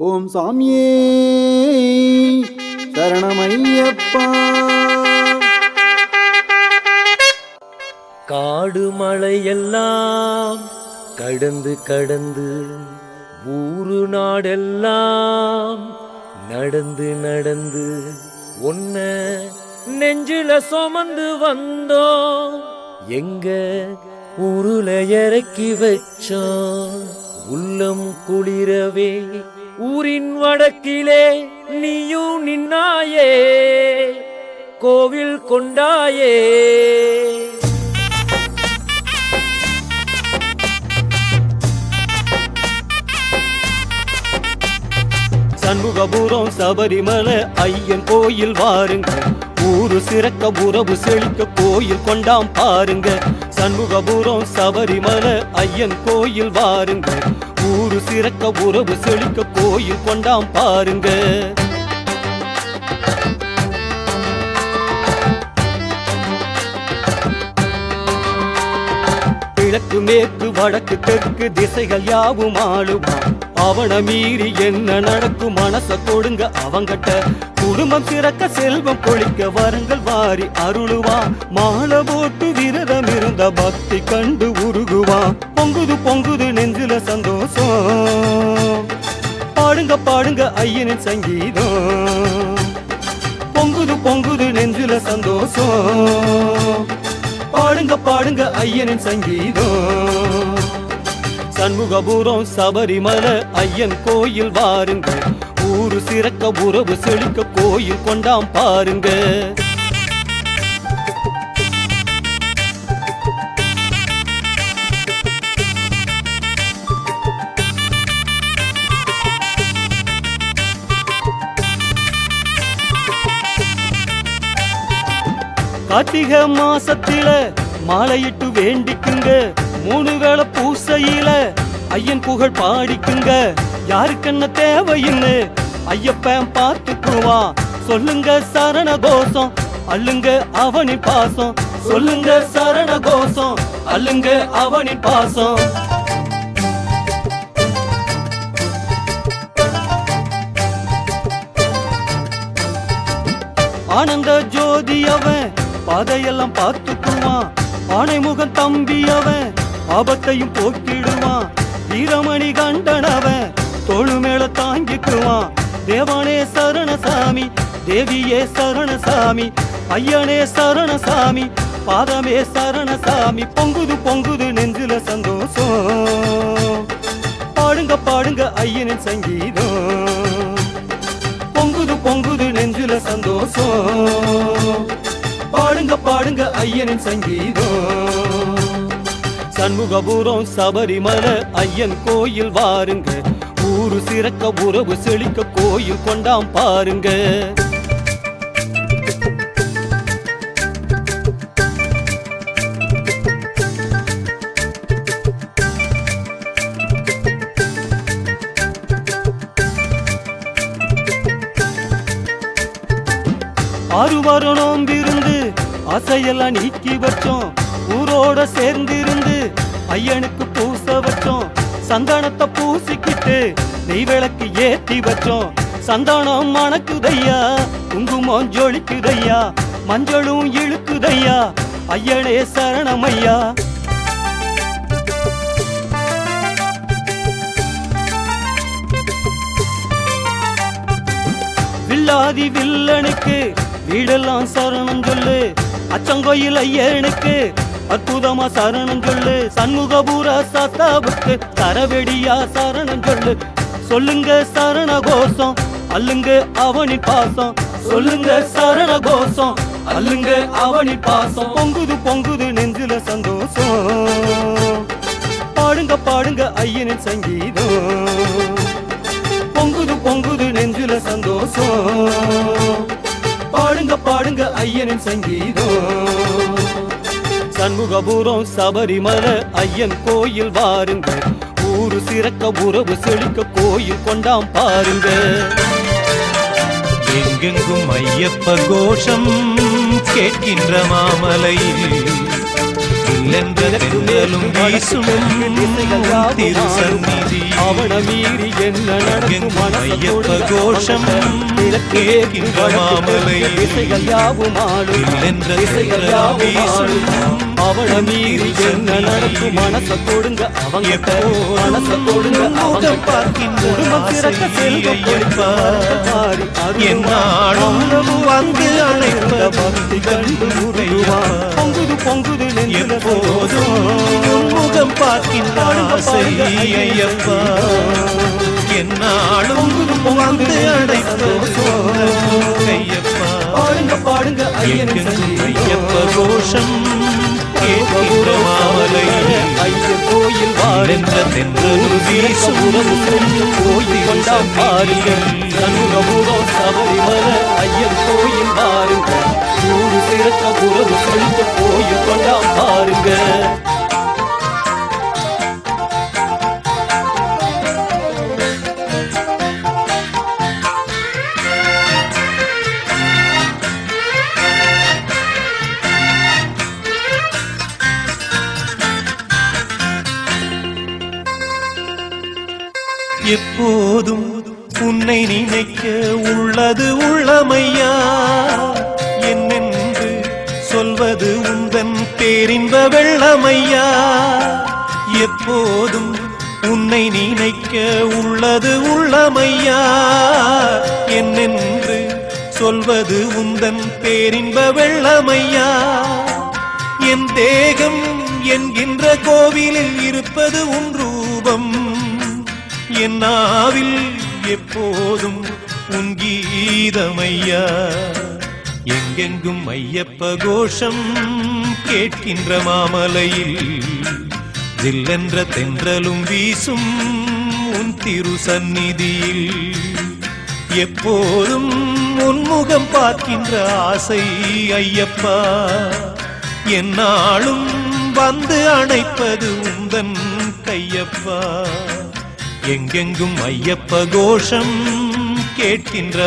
ஓம் சாமியே சரணமையப்பா காடு மலையெல்லாம் கடந்து கடந்து ஊரு நாடெல்லாம் நடந்து நடந்து ஒன்ன நெஞ்சில சுமந்து வந்தோம். எங்க ஊருல இறக்கி வச்சோம். உள்ளம் குளிரவே ஊரின் வடக்கிலே நீயும் நின்னாயே கோவில் கொண்டாயே. சண்முகபுரம் சபரிமலை ஐயன் கோயில் வாருங்க. ஊரு சிறக்க உறவு செழிக்க கோயில் கொண்டாம் பாருங்க. சண்முகபுரம் சபரிமலை ஐயன் கோயில் வாருங்க. சிறக்க உறவு செழிக்க கோயில் கொண்டாம் பாருங்க. கிழக்கு மேற்கு வடக்கு தெற்கு திசைகள் யாவும் ஆளுவான் அவன மீறி என்ன நடக்கும்? மனச கொடுங்க அவங்கட்ட. குடும்பம் சிறக்க செல்வம் பொழிக்க வரங்கள் வாரி அருளுவான். மாலை போட்டு விரதம் இருந்த பக்தி கண்டு உருகுவான். பொங்குது பொங்குது நெஞ்சில சந்தோஷம். பாடுங்க பாடுங்க ஐயனின் சங்கீதம். பொங்குது பொங்குது நெஞ்சில சந்தோஷம். பாடுங்க பாடுங்க ஐயனின் சங்கீதம். சண்முகபுரம் சபரிமலை ஐயன் கோயில் வாருங்கள். ஊரு சிறக்க உறவு செழிக்க கோயில் கொண்டாம் பாருங்க. கார்த்திக மாசத்தில மாலையிட்டு வேண்டிக்குங்க. மூணு வேளை பூசையில ஐயன் புகழ் பாடிக்குங்க. யாருக்கென்ன தேவைன்னு ஐயப்பன் பார்த்துக்குவான் சொல்லுங்க சரண கோஷம் அள்ளுங்க அவனி பாசம். சொல்லுங்க சரண கோஷம் அள்ளுங்க அவனி பாசம். ஆனந்த ஜோதி அவன் பாதையெல்லாம் பார்த்துக்குவான் ஆனைமுகன் தம்பி அவன் ஆபத்தையும் போக்கிடுவான். வீரமணி தாங்கிக்குவான் தேவானே சரணசாமி தேவியே சரணசாமி ஐயனே சரணசாமி பாதமே சரணசாமி பொங்குது பொங்குது நெஞ்சில சந்தோஷம். பாடுங்க பாடுங்க ஐயனின் சங்கீதம். பொங்குது பொங்குது நெஞ்சில சந்தோஷம். பாடுங்க பாடுங்க ஐயனின் சங்கீதம். சண்முகபுரம் சபரிமலை ஐயன் கோயில் வாருங்க. ஊரு சிறக்க உறவு செழிக்க கோயில் கொண்டாம் பாருங்க. ஆறு வாரம் இருந்து ஆசையெல்லாம் நீக்கி வச்சோம். ஊரோட சேர்ந்திருந்து ஐயனுக்கு பூச வச்சோம். சந்தானத்தை பூசிக்கிட்டு நெய் விளக்கு ஏத்தி வச்சோம். சந்தானம் மணக்குதையா குங்குமம் ஜொலிக்குதையா? மஞ்சளும் இழுக்குதையா? ஐயனே சரணமையா? வில்லாதி வில்லனுக்கு வீடெல்லாம் சரணம் சொல்லு. அச்சங்கோயில் ஐயனுக்கு அற்புதமா சரணம் சொல்லு. சண்முகபுர சத்தாவுக்கு தரவெடியா சரணம் சொல்லு. சொல்லுங்க சரண கோஷம் அல்லுங்க அவனி பாசம். சொல்லுங்க சரண கோஷம் அல்லுங்க அவனி பாசம். பொங்குது பொங்குது நெஞ்சில சந்தோஷம். பாடுங்க பாடுங்க ஐயனின் சங்கீதம். பொங்குது பொங்குது நெஞ்சில சந்தோஷம். பாடுங்க பாடுங்க ஐயனின் சங்கீதம். சண்முகபுரம் சபரிமலை ஐயன் கோயில் வாருங்க. ஊரு சிறக்க உறவு செழிக்க கோயில் கொண்டாம் பாருங்க. எங்கெங்கும் ஐயப்ப கோஷம் கேட்கின்ற மாமலையில். இல்லென்ற தென்றலும் வீசும் திருசந்நிதி. அவன மீறி என்ன நடக்கும் ஐயப்ப கோஷம் கேட்கின்ற மாமலை. திசைகள் யாவும் ஆடும் திசைகள் தென்றலும் வீசும் அவன மீறி என்ன நடக்கும் மனச தொடுங்க அவங்க மனச அவங்க பார்க்கின்ற குடும்பம் சிறக்க செல்வம் என்னாலும் வந்து அழைப்ப பக்தி கண்டு உருவா பொங்குது நெஞ்சில உன் முகம் பார்க்கின்ற ஆசை ஐயப்பா என்னாலும் வந்து அழைப்ப ஐயப்பா பாடுங்க பாடுங்க. ஐயப்ப கோஷம் கேட்கின்ற மாமலையில் ஐயன் கோயில் வீசும் கோயில் கொண்டாம் பாருங்க சண்முகபுரம் சபரிமலை ஐயன் கோயில் பாருங்க ஊரு சிறக்க உறவு செலுத்த போய் கொண்டாம் பாருங்க. எப்போதும் உன்னை நினைக்க உள்ளது உள்ளமையா? என்னென்று சொல்வது உந்தன் பேரின்ப வெள்ளமையா? எப்போதும் உன்னை நினைக்க உள்ளது உள்ளமையா? என்னென்று சொல்வது உந்தன் பேரின்ப வெள்ளமையா? என் தேகம் என்கின்ற கோவிலில் இருப்பது உன் ரூபம். என் நாவில் எப்போதும் உன் கீதமையா? எங்கெங்கும் ஐயப்ப கோஷம் கேட்கின்ற மாமலையில். ஜில்லென்ற தென்றலும் வீசும் உன் திரு சந்நிதியில். எப்போதும் உன்முகம் பார்க்கின்ற ஆசை ஐயப்பா என்னாலும் வந்து அணைப்பது உந்தன் கையப்பா. எங்கெங்கும் ஐயப்ப கோஷம் கேட்கின்ற